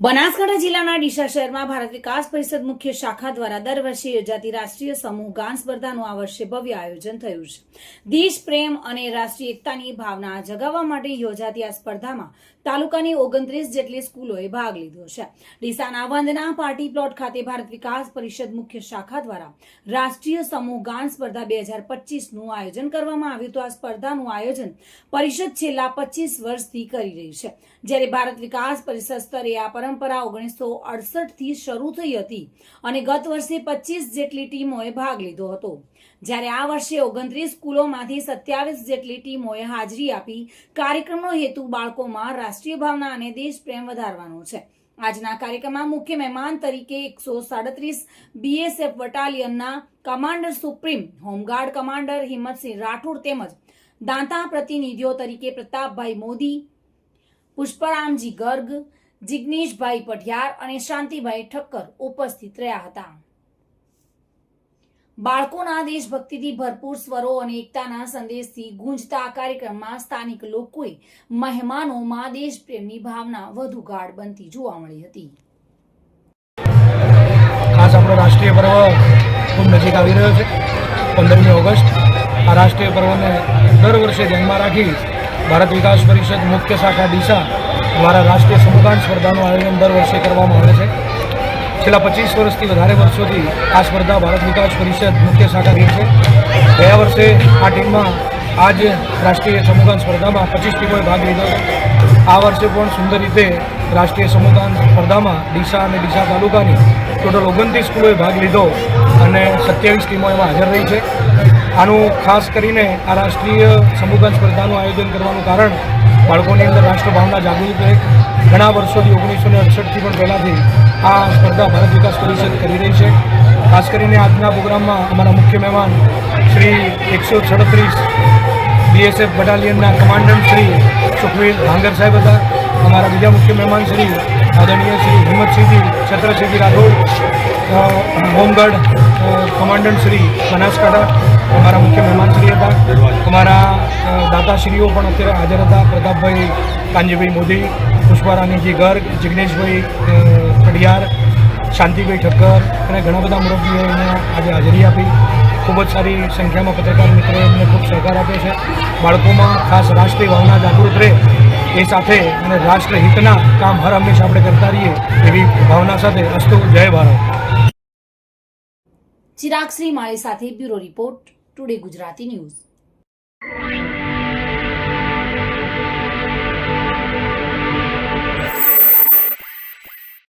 બનાસકાંઠા જિલ્લાના ડીસા શહેરમાં ભારત વિકાસ પરિષદ મુખ્ય શાખા દ્વારા દર વર્ષે યોજાતી રાષ્ટ્રીય સમૂહ ગાન સ્પર્ધાનું આ વર્ષે ભવ્ય આયોજન થયું છે. દેશ, પ્રેમ અને રાષ્ટ્રીય એકતાની ભાવના જગાવવા માટે યોજાતી આ સ્પર્ધામાં તાલુકાની ઓગણત્રીસ જેટલી સ્કૂલોએ ભાગ લીધો છે. ડીસાના વંદના પાર્ટી પ્લોટ ખાતે ભારત વિકાસ પરિષદ મુખ્ય શાખા દ્વારા રાષ્ટ્રીય સમૂહ ગાન સ્પર્ધા બે હજાર પચીસનું આયોજન કરવામાં આવ્યું હતું. આ સ્પર્ધાનું આયોજન પરિષદ છેલ્લા પચીસ વર્ષથી કરી રહી છે. જ્યારે ભારત વિકાસ પરિષદ સ્તરે આ પરંપરા ઓગણીસો અડસઠથી શરૂ થઈ હતી અને ગત વર્ષે પચીસ જેટલી ટીમોએ ભાગ લીધો હતો. જ્યારે આ વર્ષે ઓગણત્રીસ સ્કૂલોમાંથી સત્યાવીસ જેટલી ટીમોએ હાજરી આપી, કાર્યક્રમનો હેતુ બાળકોમાં રાષ્ટ્રીય ભાવના અને દેશપ્રેમ વધારવાનો છે. આજના કાર્યક્રમમાં મુખ્ય મહેમાન તરીકે એકસો સાડત્રીસ BSF બટાલિયનના commander supreme home guard commander Himmatsinh Rathod તેમજ દાંતા પ્રતિનિધિઓ તરીકે પ્રતાપભાઈ મોદી, પુષ્પરામજી ગર્ગ જિગ્નેશભાઈ પઢિયાર અને શાંતિભાઈ ઠક્કર ઉપસ્થિત રહ્યા હતા. બાળકોના દેશભક્તિથી ભરપૂર સ્વરો અને એકતાના સંદેશથી ગુંજતા આ કાર્યક્રમમાં સ્થાનિક લોકોએ મહેમાનોમાં દેશપ્રેમની ભાવના વધુ ગાઢ બનતી જોવા મળી હતી. ખાસ આપણો રાષ્ટ્રીય પર્વ ખૂબ નજીક આવી રહ્યો છે. પંદરમી ઓગસ્ટ. આ રાષ્ટ્રીય પર્વને દર વર્ષે ધ્યાનમાં રાખી ભારત વિકાસ પરિષદ મુખ્ય શાખા ડીસા દ્વારા રાષ્ટ્રીય સમુદાન સ્પર્ધાનું આયોજન દર વર્ષે કરવામાં આવે છે. છેલ્લા પચીસ વર્ષથી વધારે વર્ષોથી આ સ્પર્ધા ભારત વિકાસ પરિષદ મુખ્ય શાખા રહી છે. ગયા વર્ષે આ ટીમમાં આજ રાષ્ટ્રીય સમુદાન સ્પર્ધામાં પચીસ ટીમોએ ભાગ લીધો. આ વર્ષે પણ સુંદર રીતે રાષ્ટ્રીય સમુદાન સ્પર્ધામાં ડીસા અને ડીસા તાલુકાની ટોટલ ઓગણત્રીસ સ્કૂલોએ ભાગ લીધો અને સત્યાવીસ ટીમો એમાં હાજર રહી છે. આનું ખાસ કરીને આ રાષ્ટ્રીય સમુદાન સ્પર્ધાનું આયોજન કરવાનું કારણ બાળકોની અંદર રાષ્ટ્રભાવના જાગૃત એક ઘણા વર્ષોથી ઓગણીસો ને અડસઠથી પણ પહેલાંથી આ સ્પર્ધા ભારત વિકાસ પરિષદ કરી રહી છે. ખાસ કરીને આજના પ્રોગ્રામમાં અમારા મુખ્ય મહેમાન શ્રી એકસો સડત્રીસ બીએસએફ બટાલિયનના કમાન્ડન્ટ શ્રી સુખવીર ભાંગર સાહેબ હતા. અમારા બીજા મુખ્ય મહેમાન શ્રી આદરણીય Shri હિંમતસિંહજી, છત્રસિંહજી Rathod home guard commandant Shri Banaskantha, અમારા મુખ્ય મહેમાન શ્રી હતા. અમારા દાતાશ્રીઓ પણ અત્યારે હાજર હતા. પ્રતાપભાઈ કાંજીભાઈ મોદી, પુષ્પારાણીજી ગર્ગ, જિગ્નેશભાઈ કડિયાર, શાંતિભાઈ ઠક્કર અને ઘણા બધા મુરબ્બીઓ અહીંયા આજે હાજરી આપી. ખૂબ જ સારી સંખ્યામાં પત્રકાર મિત્રોએ એમને ખૂબ સહકાર આપ્યો છે. બાળકોમાં ખાસ રાષ્ટ્રીય ભાવના જાગૃત રહે એ સાથે અને રાષ્ટ્રહિતના કામ હર હંમેશા આપણે કરતા રહીએ એવી ભાવના સાથે અસ્તુ, જય ભારત. ચિરાગ શ્રી માળી સાથે bureau report, today Gujarati news.